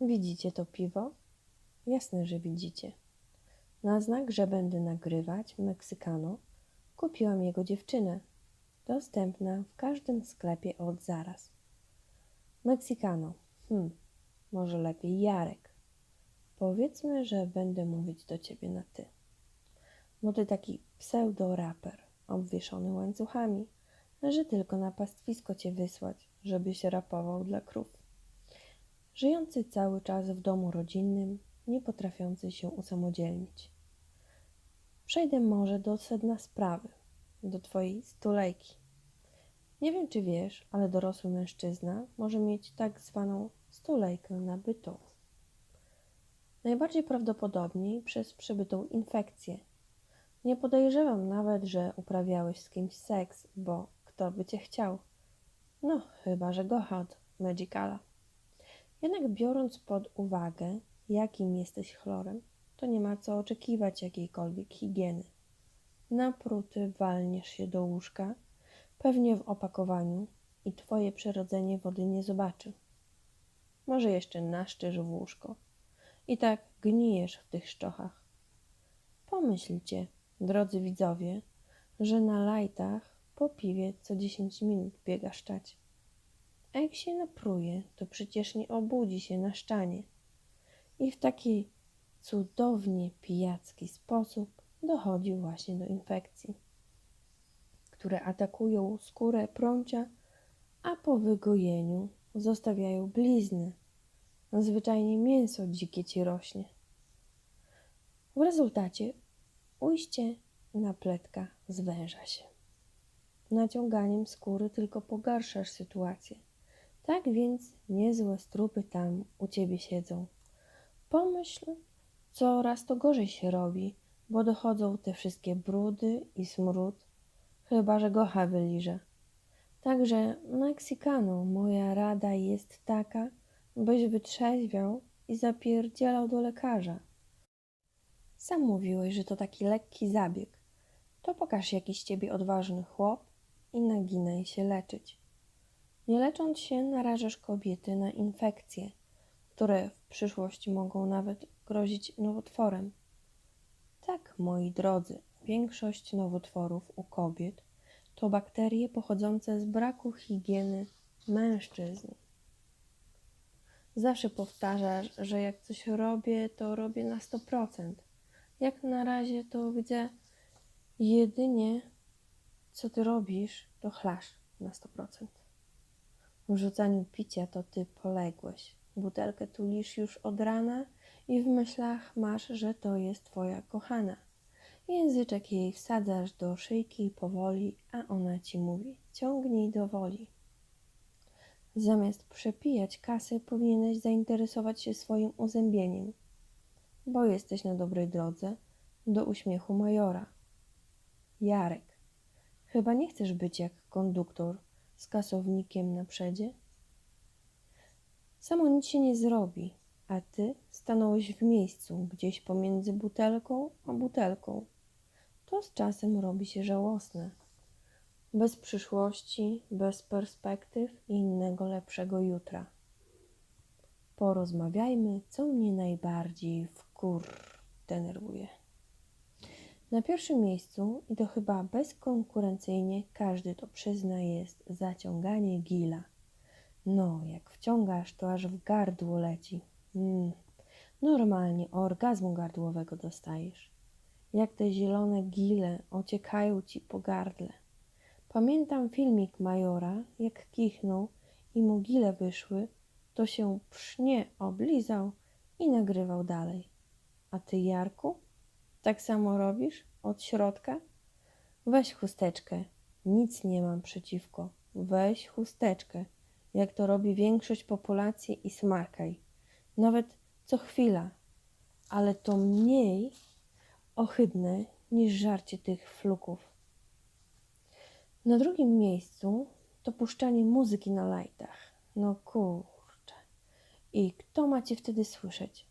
Widzicie to piwo? Jasne, że widzicie. Na znak, że będę nagrywać Meksykano, kupiłam jego dziewczynę. Dostępna w każdym sklepie od zaraz. Meksykano. Hmm, może lepiej Jarek. Powiedzmy, że będę mówić do ciebie na ty. Bo ty taki pseudo-raper, obwieszony łańcuchami, że tylko na pastwisko cię wysłać, żebyś rapował dla krów. Żyjący cały czas w domu rodzinnym, nie potrafiący się usamodzielnić. Przejdę może do sedna sprawy, do twojej stulejki. Nie wiem, czy wiesz, ale dorosły mężczyzna może mieć tak zwaną stulejkę nabytą. Najbardziej prawdopodobnie przez przebytą infekcję. Nie podejrzewam nawet, że uprawiałeś z kimś seks, bo kto by cię chciał? No, chyba, że Gohard, Magicala. Jednak biorąc pod uwagę, jakim jesteś chlorem, to nie ma co oczekiwać jakiejkolwiek higieny. Napruty walniesz się do łóżka, pewnie w opakowaniu i twoje przyrodzenie wody nie zobaczy. Może jeszcze naszczysz w łóżko i tak gnijesz w tych szczochach. Pomyślcie, drodzy widzowie, że na lajtach po piwie co 10 minut biega szczać. A jak się napruje, to przecież nie obudzi się na szczanie. I w taki cudownie pijacki sposób dochodzi właśnie do infekcji, które atakują skórę prącia, a po wygojeniu zostawiają blizny. Zwyczajnie mięso dzikie ci rośnie. W rezultacie ujście na pletka zwęża się. Naciąganiem skóry tylko pogarszasz sytuację. Tak więc niezłe strupy tam u ciebie siedzą. Pomyśl, coraz to gorzej się robi, bo dochodzą te wszystkie brudy i smród, chyba że gocha wyliże. Także Meksykanu moja rada jest taka, byś wytrzeźwiał i zapierdzielał do lekarza. Sam mówiłeś, że to taki lekki zabieg. To pokaż jakiś ciebie odważny chłop i naginaj się leczyć. Nie lecząc się, narażasz kobiety na infekcje, które w przyszłości mogą nawet grozić nowotworem. Tak, moi drodzy, większość nowotworów u kobiet to bakterie pochodzące z braku higieny mężczyzn. Zawsze powtarzasz, że jak coś robię, to robię na 100%. Jak na razie to widzę jedynie, co ty robisz, to chlasz na 100%. W rzucaniu picia to ty poległeś. Butelkę tulisz już od rana i w myślach masz, że to jest twoja kochana. Języczek jej wsadzasz do szyjki powoli, a ona ci mówi: ciągnij do woli. Zamiast przepijać kasy, powinieneś zainteresować się swoim uzębieniem, bo jesteś na dobrej drodze do uśmiechu majora. Jarek, chyba nie chcesz być jak konduktor z kasownikiem na przedzie? Samo nic się nie zrobi, a ty stanąłeś w miejscu, gdzieś pomiędzy butelką a butelką. To z czasem robi się żałosne. Bez przyszłości, bez perspektyw i innego lepszego jutra. Porozmawiajmy, co mnie najbardziej wkur denerwuje. Na pierwszym miejscu, i to chyba bezkonkurencyjnie, każdy to przyzna, jest zaciąganie gila. No, jak wciągasz, to aż w gardło leci. Mm. Normalnie orgazmu gardłowego dostajesz. Jak te zielone gile ociekają ci po gardle. Pamiętam filmik Majora, jak kichnął i mu gile wyszły, to się psznie oblizał i nagrywał dalej. A ty, Jarku, tak samo robisz od środka? Weź chusteczkę, nic nie mam przeciwko. Weź chusteczkę, jak to robi większość populacji i smarkaj. Nawet co chwila, ale to mniej ohydne niż żarcie tych fluków. Na drugim miejscu to puszczanie muzyki na lajtach. No kurczę. I kto ma cię wtedy słyszeć?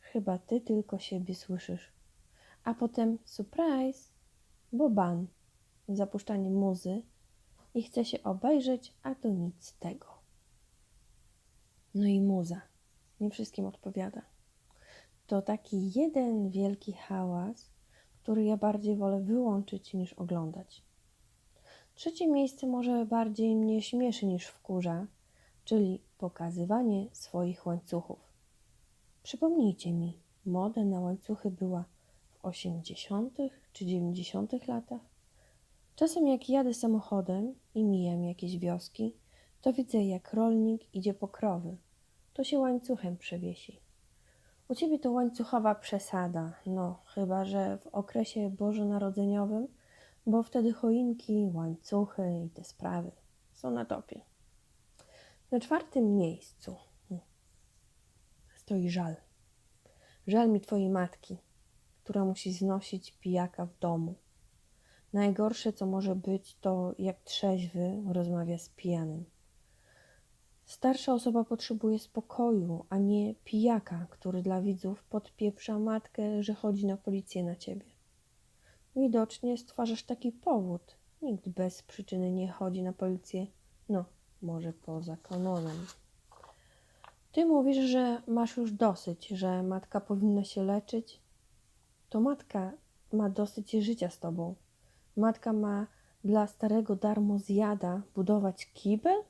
Chyba ty tylko siebie słyszysz. A potem surprise, bo ban. Zapuszczanie muzy i chce się obejrzeć, a to nic z tego. No i muza. nie wszystkim odpowiada. To taki jeden wielki hałas, który ja bardziej wolę wyłączyć niż oglądać. Trzecie miejsce może bardziej mnie śmieszy niż wkurza, czyli pokazywanie swoich łańcuchów. Przypomnijcie mi, moda na łańcuchy była 80. czy 90. latach. Czasem jak jadę samochodem i mijam jakieś wioski, to widzę jak rolnik idzie po krowy. To się łańcuchem przewiesi. U ciebie to łańcuchowa przesada, no chyba że w okresie bożonarodzeniowym, bo wtedy choinki, łańcuchy i te sprawy są na topie. Na czwartym miejscu hmm, stoi żal. Żal mi twojej matki, która musi znosić pijaka w domu. Najgorsze, co może być, to jak trzeźwy rozmawia z pijanym. Starsza osoba potrzebuje spokoju, a nie pijaka, który dla widzów podpieprza matkę, że chodzi na policję na ciebie. Widocznie stwarzasz taki powód. Nikt bez przyczyny nie chodzi na policję. No, może poza kanonem. Ty mówisz, że masz już dosyć, że matka powinna się leczyć. To matka ma dosyć życia z tobą. Matka ma dla starego darmo zjada budować kibel?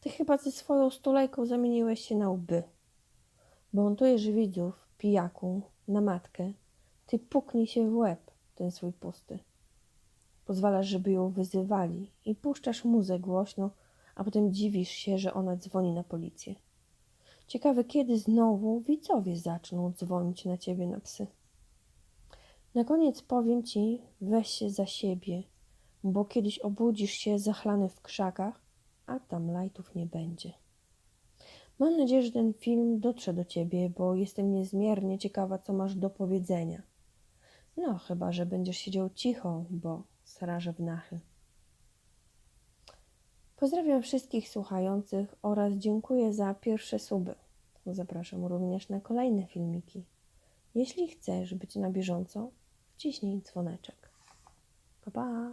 Ty chyba ze swoją stulejką zamieniłeś się na łby. Buntujesz widzów, pijaku, na matkę. Ty puknij się w łeb, ten swój pusty. Pozwalasz, żeby ją wyzywali i puszczasz muzę głośno, a potem dziwisz się, że ona dzwoni na policję. Ciekawe, kiedy znowu widzowie zaczną dzwonić na ciebie na psy. Na koniec powiem ci, weź się za siebie, bo kiedyś obudzisz się zachlany w krzakach, a tam lajtów nie będzie. Mam nadzieję, że ten film dotrze do ciebie, bo jestem niezmiernie ciekawa, co masz do powiedzenia. No, chyba, że będziesz siedział cicho, bo srażę w nachy. Pozdrawiam wszystkich słuchających oraz dziękuję za pierwsze suby. Zapraszam również na kolejne filmiki. Jeśli chcesz być na bieżąco, wciśnij dzwoneczek. Pa, pa!